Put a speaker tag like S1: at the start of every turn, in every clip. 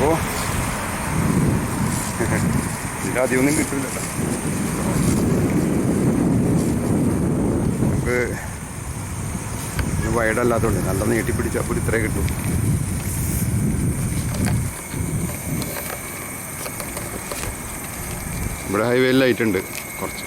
S1: അപ്പോൾ ഇതിൽ അധികമൊന്നും കിട്ടില്ല കേട്ടോ നമുക്ക് വൈഡല്ലാത്തതുകൊണ്ട് നല്ല നീട്ടി പിടിച്ചാൽ അപ്പോൾ ഇത്രേ കിട്ടും. ഇവിടെ ഹൈവേയിൽ ലൈറ്റ് ഉണ്ട്. കുറച്ച്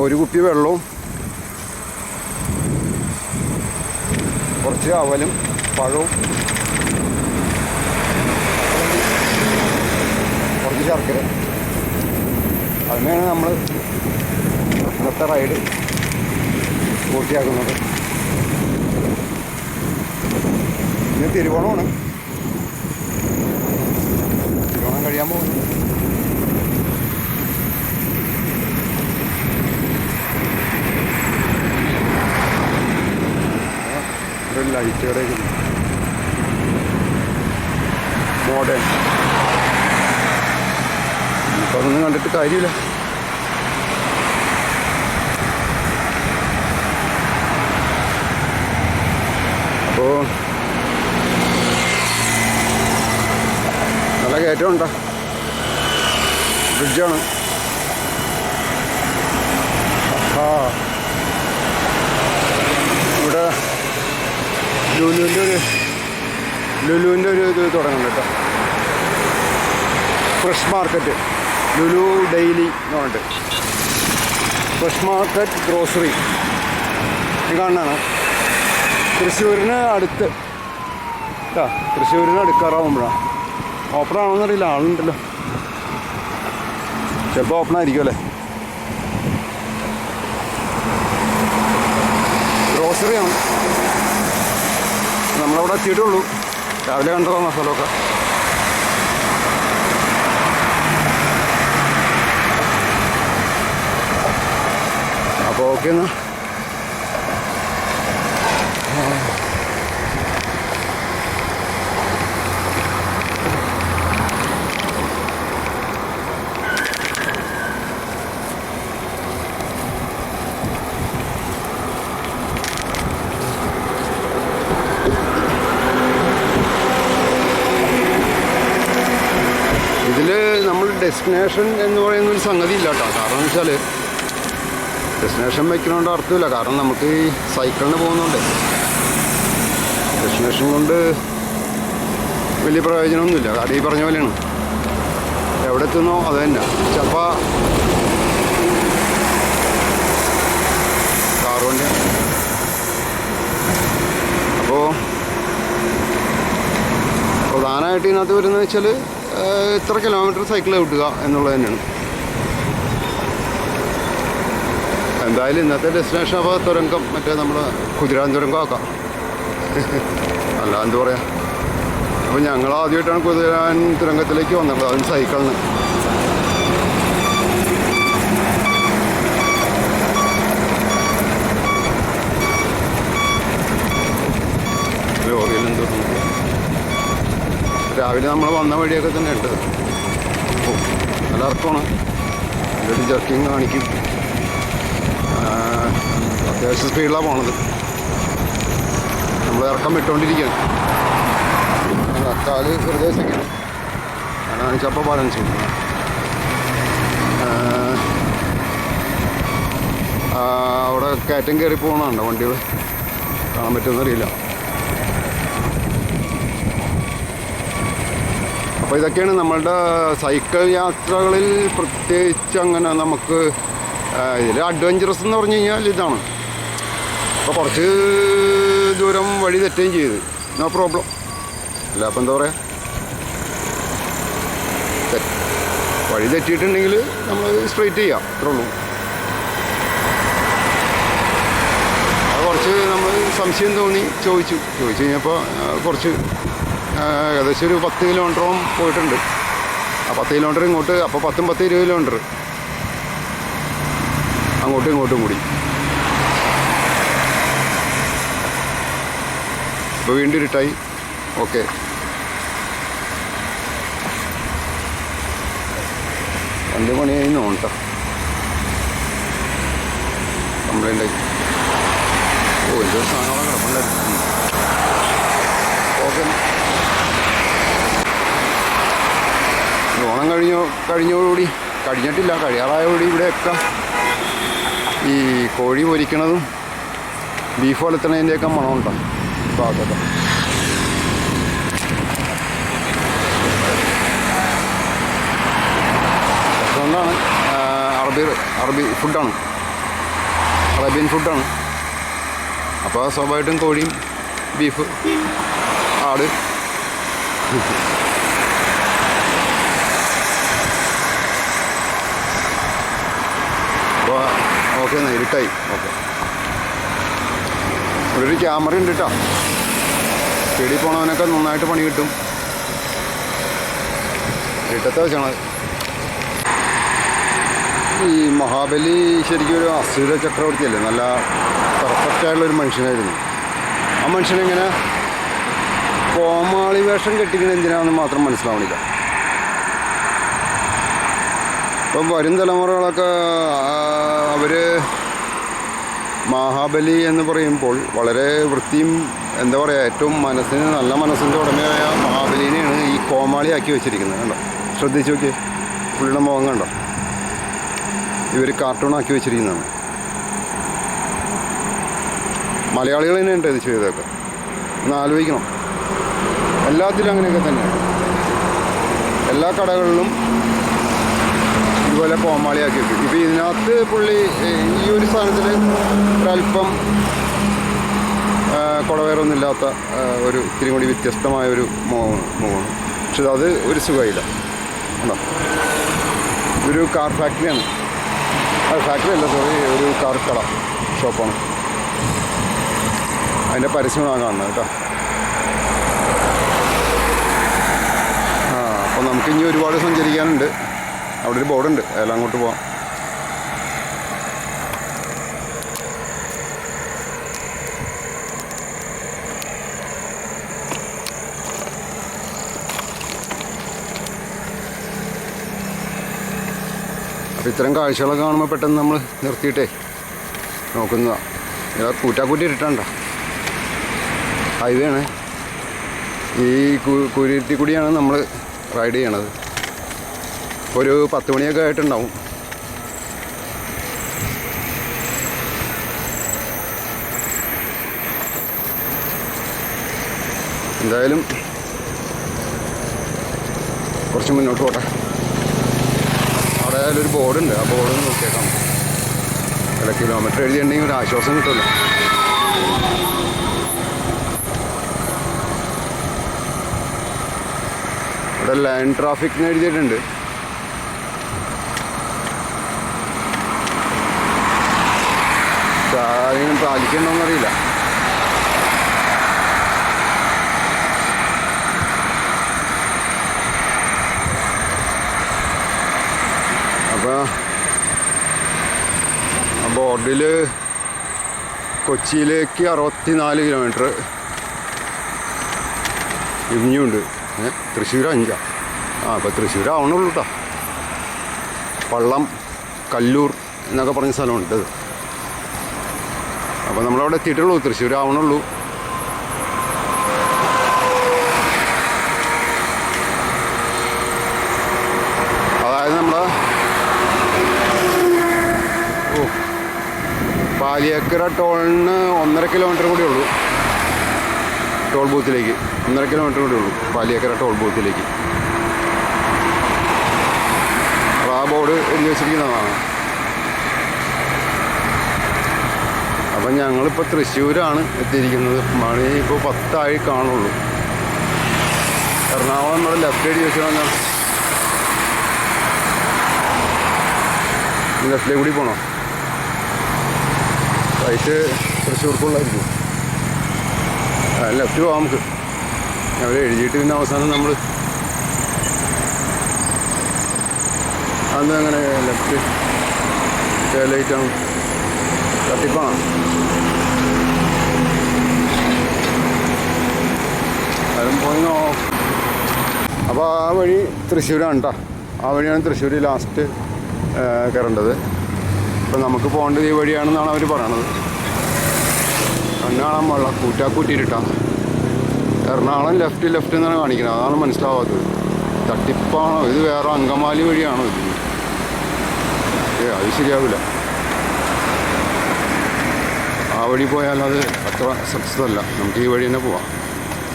S1: അപ്പോൾ ഒരു കുപ്പി വെള്ളവും കുറച്ച് അവലും പഴവും കുറച്ച് ശർക്കര. അതിനെയാണ് നമ്മൾ ഇന്നത്തെ റൈഡ് പൂർത്തിയാക്കുന്നത്. ഇന്ന് തിരുവോണമാണ്. Light modern. ഇപ്പം കണ്ടിട്ട് കാര്യമില്ല. അപ്പോൾ നല്ല കയറ്റമുണ്ടോ. ബ്രിഡ്ജാണ് ആ ഇവിടെ ലുലുവിന്റെ ഒരു ലുലുവിന്റെ ഒരു ഇത് തുടങ്ങുന്നുണ്ട് കേട്ടോ. ഫ്രഷ് മാർക്കറ്റ് ലുലു ഡെയിലി എന്ന് പറഞ്ഞിട്ട്. Fresh market grocery. ഈ കാണാണ് തൃശ്ശൂരിന് അടുത്ത്. കേട്ടോ തൃശ്ശൂരിന് അടുക്കാറാവുമ്പോഴാണ്. ഓപ്പൺ ആണോന്നറിയില്ല ആളുണ്ടല്ലോ. ചിലപ്പോൾ ഓപ്പൺ ആയിരിക്കും അല്ലേ? ഗ്രോസറിയാണ്. നമ്മളവിടെ എത്തിയിട്ടുള്ളൂ. രാവിലെ കണ്ടതാണ് സ്ഥലമൊക്കെ അപ്പോൾ ഓക്കെ എന്നാ ഇതിൽ നമ്മൾ ഡെസ്റ്റിനേഷൻ എന്ന് പറയുന്ന ഒരു സംഗതി ഇല്ല കേട്ടോ. കാരണം വെച്ചാൽ ഡെസ്റ്റിനേഷൻ വയ്ക്കണോണ്ട് അർത്ഥമില്ല. കാരണം നമുക്ക് ഈ സൈക്കിളിന് പോകുന്നുണ്ട്. ഡെസ്റ്റിനേഷൻ കൊണ്ട് വലിയ പ്രയോജനമൊന്നുമില്ല. കാരണം ഈ പറഞ്ഞ പോലെയാണ്. എവിടെ എത്തുന്നോ അത് തന്നെ. ചിലപ്പോൾ കാറുകൊണ്ട് അപ്പോൾ പ്രധാനമായിട്ട് ഇതിനകത്ത് വരുന്നത് വെച്ചാൽ ഇത്ര കിലോമീറ്റർ സൈക്കിൾ കിട്ടുക എന്നുള്ളത് തന്നെയാണ്. എന്തായാലും ഇന്നത്തെ ഡെസ്റ്റിനേഷൻ അപ്പോൾ തുരങ്കം. മറ്റേ നമ്മൾ കുതിരാൻ തുരങ്കം ആക്കാം. അല്ല എന്താ പറയുക അപ്പോൾ ഞങ്ങൾ ആദ്യമായിട്ടാണ് കുതിരാൻ തുരങ്കത്തിലേക്ക് വന്നത്. അതും സൈക്കിളിന് ലോറിയിൽ എന്തോ രാവിലെ നമ്മൾ വന്ന വഴിയൊക്കെ തന്നെ ഉണ്ട്. നല്ല ഇറക്കമാണ് എന്നിട്ട് ജർക്കിങ് കാണിക്കും. അത്യാവശ്യം സ്പീഡിലാണ് പോണത്. നമ്മൾ ഇറക്കം വിട്ടുകൊണ്ടിരിക്കുകയാണ് അക്കാൽ കാൽ വെറുതെ അങ്ങനെ കാണിച്ചപ്പോൾ ബാലൻസ് ആ, അവിടെ കയറ്റം കയറി പോകണമുണ്ടോ വണ്ടികൾ കാണാൻ പറ്റുമെന്നറിയില്ല അപ്പോൾ ഇതൊക്കെയാണ് നമ്മളുടെ സൈക്കിൾ യാത്രകളിൽ പ്രത്യേകിച്ച് അങ്ങനെ നമുക്ക് ഇതിൽ അഡ്വഞ്ചറസ് എന്ന് പറഞ്ഞു കഴിഞ്ഞാൽ ഇതാണ്. അപ്പോൾ കുറച്ച് ദൂരം വഴി തെറ്റുകയും ചെയ്തു. നോ പ്രോബ്ലം അല്ല അപ്പോൾ എന്താ പറയുക വഴി തെറ്റിയിട്ടുണ്ടെങ്കിൽ നമ്മൾ സ്ട്രെയിറ്റ് ചെയ്യാം. അത്രേ ഉള്ളൂ. കുറച്ച് നമ്മൾ സംശയം തോന്നി ചോദിച്ചു. ചോദിച്ചു കഴിഞ്ഞപ്പോൾ കുറച്ച് ഏകദേശം ഒരു പത്ത് കിലോമീറ്ററും പോയിട്ടുണ്ട്. ആ പത്ത് കിലോമീറ്റർ ഇങ്ങോട്ട് അപ്പോൾ പത്തും പത്ത് ഇരുപത് കിലോമീറ്റർ അങ്ങോട്ടും ഇങ്ങോട്ടും കൂടി. ഇപ്പോൾ വീണ്ടും ഇരുട്ടായി. ഓക്കെ രണ്ട് മണിയായി നോട്ടോ കംപ്ലൈന്റ് ആയി. ഓ എന്തോ സാധനങ്ങളെ കിടപ്പുണ്ടായിരുന്നു ഓക്കെ ഓണം കഴിഞ്ഞോ കഴിഞ്ഞോടുകൂടി കഴിഞ്ഞിട്ടില്ല കഴിയാറായോടുകൂടി ഇവിടെയൊക്കെ ഈ കോഴി പൊരിക്കണതും ബീഫ് വളർത്തണതിന്റെയൊക്കെ മണമുണ്ടാകും ഭാഗത്തൊക്കെ അതുകൊണ്ടാണ് അറബി അറബി ഫുഡാണ്. അറേബ്യൻ ഫുഡാണ്. അപ്പോൾ സ്വാഭാവികമായിട്ടും കോഴിയും ബീഫ് ആട് അപ്പോൾ ഓക്കെ എന്നാൽ ഇരുട്ടായി. ഓക്കെ. ഇവിടെ ഒരു ക്യാമറ ഉണ്ട് കേട്ടോ പേടി പോണവനൊക്കെ നന്നായിട്ട് പണി കിട്ടും. ഇരുട്ടത്തെ വെച്ചാണ് ഈ മഹാബലി ശരിക്കും ഒരു അസുര ചക്രവർത്തിയല്ലേ? നല്ല പെർഫെക്റ്റ് ആയിട്ടുള്ള ഒരു മനുഷ്യനായിരുന്നു. ആ മനുഷ്യനെങ്ങനെ കോമാളി വേഷം കെട്ടിക്കണ എന്തിനാണെന്ന് മാത്രം മനസ്സിലാവണില്ല. ഇപ്പം വരും തലമുറകളൊക്കെ അവർ മഹാബലി എന്ന് പറയുമ്പോൾ വളരെ വൃത്തിയും എന്താ പറയുക ഏറ്റവും മനസ്സിന് നല്ല മനസ്സിന്റെ ഉടമയായ മഹാബലിനെയാണ് ഈ കോമാളിയാക്കി വെച്ചിരിക്കുന്നത് കണ്ടോ? ശ്രദ്ധിച്ചു നോക്കിയേ. പുള്ളിയുടെ മുഖം കണ്ടോ? ഇവർ കാർട്ടൂണാക്കി വെച്ചിരിക്കുന്നതാണ്. മലയാളികൾ തന്നെയുണ്ട് ഇത് ചെയ്തതൊക്കെ. ഒന്ന് ആലോചിക്കണം. എല്ലാത്തിലും അങ്ങനെയൊക്കെ തന്നെയാണ്. എല്ലാ കടകളിലും ഇതുപോലെ കോമാളിയാക്കി വെക്കും ഇപ്പം ഇതിനകത്ത് പുള്ളി ഈ ഒരു സാധനത്തിൽ ഒരല്പം കുടവേറൊന്നും ഇല്ലാത്ത ഒരു ഇത്തിരി കൂടി വ്യത്യസ്തമായ ഒരു പക്ഷേ പക്ഷെ അത് ഒരു സുഖമില്ല ഉണ്ടോ? ഇതൊരു കാർ ഫാക്ടറിയാണ് അത് ഫാക്ടറി അല്ല സോറി ഒരു കാർ കട ഷോപ്പാണ് അതിന്റെ പരസ്യമാണ് കാണുന്നത് കേട്ടോ. ആ അപ്പം നമുക്കിനി ഒരുപാട് സഞ്ചരിക്കാനുണ്ട്. അവിടെ ഒരു ബോർഡുണ്ട്. അയാൾ അങ്ങോട്ട് പോവാം. അപ്പോൾ ഇത്തരം കാഴ്ചകളൊക്കെ കാണുമ്പോൾ പെട്ടെന്ന് നമ്മൾ നിർത്തിയിട്ടേ നോക്കുന്നതാണ് ഇതാ കൂറ്റാക്കൂറ്റി ഇട്ടിട്ടുണ്ടോ ഹൈവേ ആണ്. ഈ കുരുത്തി കൂടിയാണ് നമ്മൾ റൈഡ് ചെയ്യണത്. ഒരു പത്ത് മണിയൊക്കെ ആയിട്ടുണ്ടാവും. എന്തായാലും കുറച്ച് മുന്നോട്ട് പോട്ടെ. അവിടെ ആയാലും ഒരു ബോർഡുണ്ട് ആ ബോർഡ് നോക്കിയേക്കാം. അല്ല കിലോമീറ്റർ എഴുതിയിട്ടുണ്ടെങ്കിൽ ഒരു ആശ്വാസം കിട്ടുമല്ലോ. ഇവിടെ ലൈൻ ട്രാഫിക്കിന് എഴുതിയിട്ടുണ്ട്. പാലിക്കണമെന്നറിയില്ല അപ്പോൾ ബോർഡിൽ കൊച്ചിയിലേക്ക് അറുപത്തിനാല് കിലോമീറ്റർ. ഇഞ്ഞുണ്ട് ഏ തൃശ്ശൂർ അഞ്ചാ. ആ അപ്പോൾ തൃശ്ശൂർ ആവണുള്ളൂ പള്ളം കല്ലൂർ എന്നൊക്കെ പറഞ്ഞ സ്ഥലമുണ്ട് അപ്പോൾ നമ്മളവിടെ എത്തിയിട്ടുള്ളൂ. തൃശ്ശൂർ ആവണുള്ളൂ അതായത് നമ്മൾ ഓ പാലിയക്കര ടോളിന് ഒന്നര കിലോമീറ്റർ കൂടി ഉള്ളൂ. ടോൾ ബൂത്തിലേക്ക്. ഒന്നര കിലോമീറ്റർ കൂടി ഉള്ളൂ പാലിയക്കര ടോൾ ബൂത്തിലേക്ക്. അപ്പോൾ ആ ബോർഡ് എഴുതി വെച്ചിരിക്കുന്നതാണ്. അപ്പം ഞങ്ങളിപ്പോൾ തൃശ്ശൂരാണ് എത്തിയിരിക്കുന്നത്. മണി ഇപ്പോൾ പത്തായി കാണുള്ളൂ. എറണാകുളം നമ്മുടെ ലെഫ്റ്റ് സൈഡ് വെച്ച് വന്നാൽ ലെഫ്റ്റിലേക്ക് കൂടി പോകണോ റൈറ്റ് തൃശ്ശൂർക്കുള്ളായിരിക്കും. ലെഫ്റ്റ് പോവാം നമുക്ക്. അവർ എഴുതിയിട്ട് പിന്നെ അവസാനം നമ്മൾ അന്ന് അങ്ങനെ ലെഫ്റ്റ് ലൈറ്റാണ് തട്ടിപ്പാണ് അതും അപ്പോൾ ആ വഴി തൃശ്ശൂരാണ് കേട്ടോ ആ വഴിയാണ് തൃശ്ശൂർ ലാസ്റ്റ് കയറേണ്ടത്. ഇപ്പം നമുക്ക് പോകേണ്ടത് ഈ വഴിയാണെന്നാണ് അവർ പറയണത്. കണ്ണ് കാണാൻ കൂറ്റാ കൂറ്റാക്കൂട്ടിയിട്ടാണ് എറണാകുളം ലെഫ്റ്റ് ലെഫ്റ്റ് എന്നാണ് കാണിക്കുന്നത്. അതാണ് മനസ്സിലാവാത്തത്. തട്ടിപ്പാണോ? ഇത് വേറെ അങ്കമാലി വഴിയാണോ ഇത്? ഏ അത് ശരിയാവില്ല ആ വഴി പോയാൽ അത് അത്ര സക്സസ് അല്ല നമുക്ക് ഈ വഴി തന്നെ പോവാം.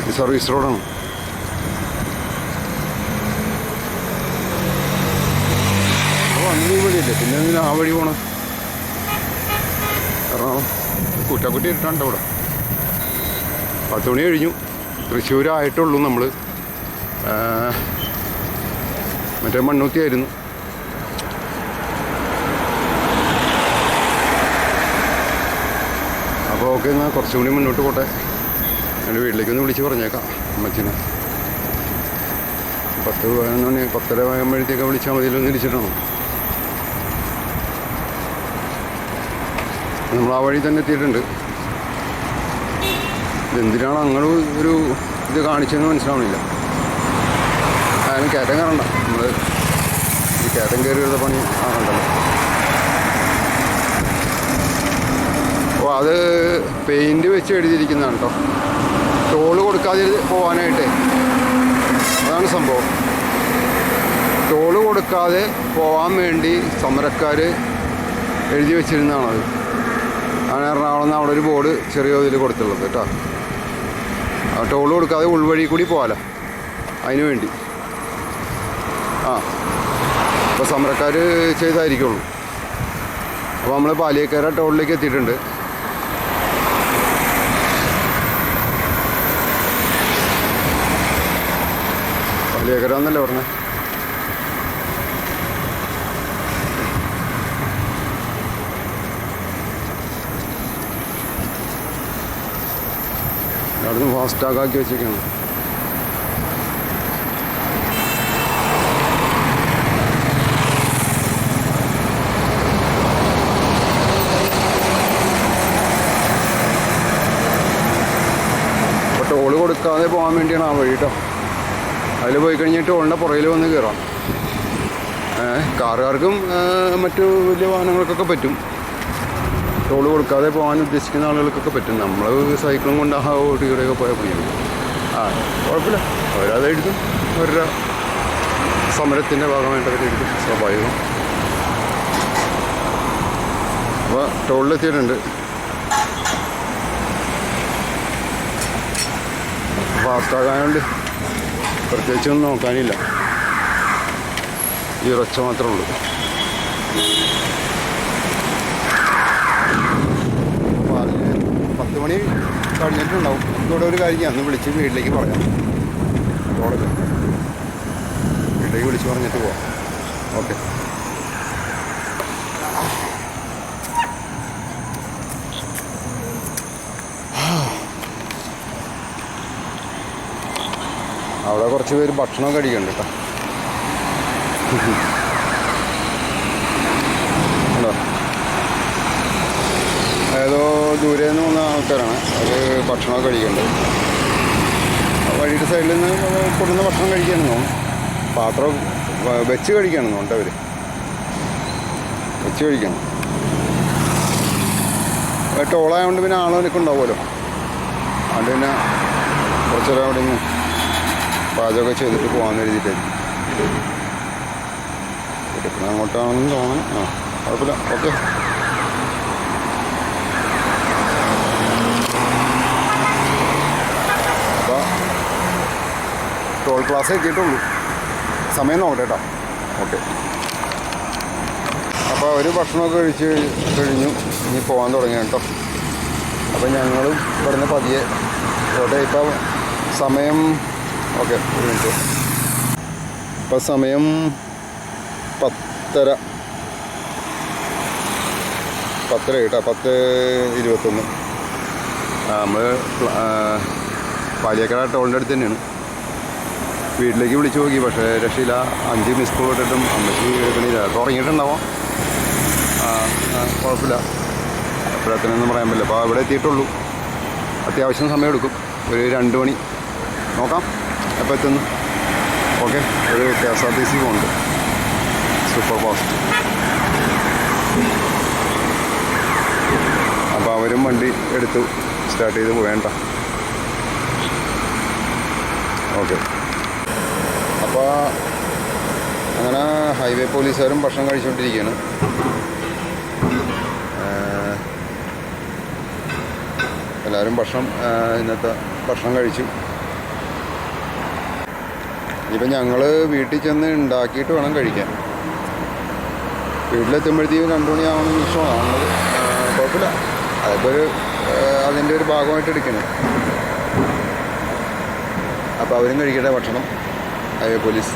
S1: ഈ സർവീസ് റോഡാണ് അപ്പോൾ അങ്ങനെ ഈ വഴിയല്ലേ പിന്നെ എന്തിനാ ആ വഴി പോണം? എറണാകുളം കുറ്റാക്കുട്ടി ഇട്ടാണ്ട് അവിടെ. പത്ത് മണി കഴിഞ്ഞു. തൃശ്ശൂരായിട്ടുള്ളൂ നമ്മൾ മറ്റേ മണ്ണൂത്തിയായിരുന്നു ഓക്കെ എന്നാൽ കുറച്ചും കൂടി മുന്നോട്ട് പോട്ടെ. എന്റെ വീട്ടിലേക്കൊന്ന് വിളിച്ച് പറഞ്ഞേക്കാം അമ്മച്ചിനെ. പത്ത് പതിനൊന്ന് മണി പത്തര ആകുമ്പോഴത്തേക്ക് വിളിച്ചാൽ മതിയല്ലോ ഒന്ന് ഇരിച്ചിട്ടാണ് നമ്മൾ ആ വഴി തന്നെ എത്തിയിട്ടുണ്ട്. എന്തിനാണ് അങ്ങനെ ഒരു ഇത് കാണിച്ചതെന്ന് മനസ്സിലാവണില്ല. അതിന് കയറ്റം കയറണ്ട. നമ്മൾ ഈ കയറ്റം കയറി വരുന്ന ആ ആകണ്ടല്ലോ അപ്പോൾ അത് പെയിന്റ് വെച്ച് എഴുതിയിരിക്കുന്നതാണ് കേട്ടോ ടോൾ കൊടുക്കാതെ പോകാനായിട്ട് അതാണ് സംഭവം. ടോൾ കൊടുക്കാതെ പോകാൻ വേണ്ടി സമരക്കാർ എഴുതി വെച്ചിരുന്നതാണത് അങ്ങനെ എറണാകുളം അവിടെ ഒരു ബോർഡ് ചെറിയ ഇതിൽ കൊടുത്തുള്ളത് കേട്ടോ. ആ ടോൾ കൊടുക്കാതെ ഉൾവഴി കൂടി പോകാലോ അതിനു വേണ്ടി. ആ. അപ്പോൾ സമരക്കാർ ചെയ്തായിരിക്കുള്ളൂ. അപ്പോൾ നമ്മൾ പാലിയക്കര ടോളിലേക്ക് എത്തിയിട്ടുണ്ട്. പാലിയേക്കര എന്നല്ലേ പറഞ്ഞത് അവിടുന്ന് ആക്കി വെച്ചേക്കാണ് ടോൾ കൊടുക്കാതെ പോകാൻ വേണ്ടിയാണ് ആ വഴി കേട്ടോ അതിൽ പോയി കഴിഞ്ഞിട്ട് ടോളിന്റെ പുറകിൽ വന്ന് കയറാം കാറുകാർക്കും മറ്റു വലിയ വാഹനങ്ങൾക്കൊക്കെ പറ്റും. ടോൾ കൊടുക്കാതെ പോകാൻ ഉദ്ദേശിക്കുന്ന ആളുകൾക്കൊക്കെ പറ്റും. നമ്മൾ സൈക്കിളും കൊണ്ട് ആ ഓട്ടിക്കൂടെയൊക്കെ പോയാൽ പോയി ആ കുഴപ്പമില്ല. അവരത് അവരുടെ സമരത്തിന്റെ ഭാഗമായിട്ട് അവർ എഴുതും സ്വാഭാവികം. അപ്പോൾ ടോളിലെത്തിയിട്ടുണ്ട്. ഫാസ്റ്റാകാനുണ്ട് പ്രത്യേകിച്ചൊന്നും നോക്കാനില്ല. ഈ ഒരൊച്ച മാത്രമേ ഉള്ളൂ. പത്ത് മണി കഴിഞ്ഞിട്ടുണ്ടാവും. ഇവിടെ ഒരു കാര്യം അന്ന് വിളിച്ച് വീട്ടിലേക്ക് പറയാം വീട്ടിലേക്ക് വിളിച്ച് പറഞ്ഞിട്ട് പോവാം ഓക്കെ. അവിടെ കുറച്ച് പേര് ഭക്ഷണം കഴിക്കുന്നുണ്ട് കേട്ടോ. ഉണ്ടോ? ഏതോ ദൂരെ നിന്ന് വന്ന ആൾക്കാരാണ്. അത് ഭക്ഷണം കഴിക്കുന്നുണ്ട് വഴിയുടെ സൈഡിൽ നിന്ന് കൊടുക്കുന്ന ഭക്ഷണം കഴിക്കാനെന്ന് തോന്നുന്നു. പാത്രം വെച്ച് കഴിക്കാനെന്ന് തോന്നുന്നു അവർ വെച്ച് കഴിക്കണം. ടോളായതുകൊണ്ട് പിന്നെ ആളുകളൊക്കെ ഉണ്ടാവുമല്ലോ അതുകൊണ്ട് പിന്നെ കുറച്ചേരം അവിടെ നിന്ന് പാചകമൊക്കെ ചെയ്തിട്ട് പോകാമെന്ന് എഴുതിയിട്ടായിരിക്കും എടുക്കണം അങ്ങോട്ടാണെന്ന് തോന്നണം. ആ കുഴപ്പമില്ല. ഓക്കെ. അപ്പോൾ ടോൾ ക്ലാസ് എത്തിയിട്ടുള്ളൂ. സമയം നോക്കട്ടെ കേട്ടോ. ഓക്കെ. അപ്പോൾ ഒരു ഭക്ഷണമൊക്കെ കഴിച്ച് കഴിഞ്ഞു. ഇനി പോകാൻ തുടങ്ങി കേട്ടോ. അപ്പോൾ ഞങ്ങളും ഇവിടുന്ന് പതിയെ. ഇവിടെ ഇപ്പോൾ സമയം ഓക്കെ ഒരു മിനിറ്റ്. ഇപ്പം സമയം പത്തര. പത്തര കേട്ടോ പത്ത് ഇരുപത്തൊന്ന്. നമ്മൾ പാലിയക്കട ടോളിന്റെ അടുത്ത് തന്നെയാണ്. വീട്ടിലേക്ക് വിളിച്ചു നോക്കി പക്ഷേ രക്ഷയില്ല. അഞ്ച് മിസ് കോൾ ഇട്ടിട്ടും അമ്മയ്ക്ക് എടുക്കണില്ല തുടങ്ങിയിട്ടുണ്ടാവാം. കുഴപ്പമില്ല. എപ്പോഴത്തിനൊന്നും പറയാൻ പറ്റില്ല. അപ്പോൾ ഇവിടെ എത്തിയിട്ടുള്ളൂ. അത്യാവശ്യം സമയം എടുക്കും. ഒരു രണ്ട് മണി. നോക്കാം. എപ്പോൾ എത്തുന്നു. ഓക്കെ ഒരു K S R T C ഉണ്ട്. സൂപ്പർ ഫാസ്റ്റ് അപ്പോൾ അവരും വണ്ടി എടുത്തു. സ്റ്റാർട്ട് ചെയ്ത് വേണ്ട ഓക്കെ അപ്പോൾ അങ്ങനെ ഹൈവേ പോലീസുകാരും ഭക്ഷണം കഴിച്ചുകൊണ്ടിരിക്കുകയാണ് എല്ലാവരും ഭക്ഷണം ഇന്നത്തെ ഭക്ഷണം കഴിച്ചു. ഇപ്പം ഞങ്ങൾ വീട്ടിൽ ചെന്ന് ഉണ്ടാക്കിയിട്ട് വേണം കഴിക്കാൻ. വീട്ടിലെത്തുമ്പോഴത്തേക്കും രണ്ടു മണിയാവണം വിഷമമാണുള്ളത് കുഴപ്പമില്ല. അതിപ്പോൾ ഒരു അതിന്റെ ഒരു ഭാഗമായിട്ട് എടുക്കണം. അപ്പോൾ അവരും കഴിക്കട്ടെ ഭക്ഷണം. Highway police.